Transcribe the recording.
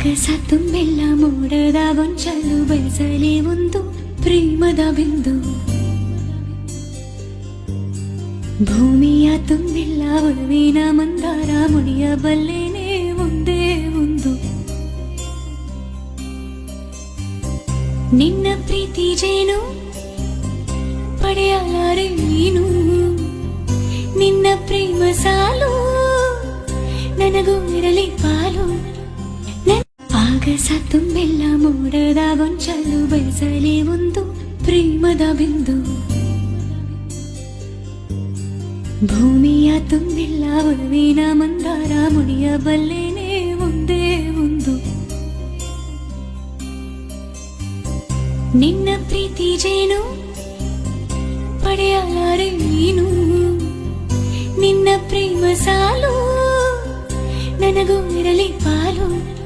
ಆಗಸ ತುಂಬೆಲ್ಲ ಮೋಡದ ಗೊಂಚಲು ಬಯಸಲಿ ಒಂದು ಪ್ರೇಮದ ಬಿಂದು. ಭೂಮಿಯ ತುಂಬೆಲ್ಲ ಒಲವಿನ ಮಂದಾರ ಮುಡಿಯಬಲ್ಲೇನೆ ಒಂದೇ ಒಂದು. ನಿನ್ನ ಪ್ರೀತಿ ಜೇನು ಪಡೆಯಲಾರೆ ನೀನು. ನಿನ್ನ ಪ್ರೇಮ ಸಾಲು ನನಗೂ ಇರಲಿ ಪಾಲು. ಆಗಸ ತುಂಬೆಲ್ಲ ಮೋಡದ ಗೊಂಚಲು ಬಯಸಲಿ ಒಂದು ಪ್ರೇಮದ ಬಿಂದು. ಭೂಮಿಯ ತುಂಬೆಲ್ಲ ಒಲವಿನ ಮಂದಾರ ಮುಡಿಯಬಲ್ಲೇನೆ ಒಂದೇ ಒಂದು. ನಿನ್ನ ಪ್ರೀತಿ ಜೇನು ಪಡೆಯಲಾರೆ ನೀನು. ನಿನ್ನ ಪ್ರೇಮ ಸಾಲು ನನಗೂ ಇರಲಿ ಪಾಲು.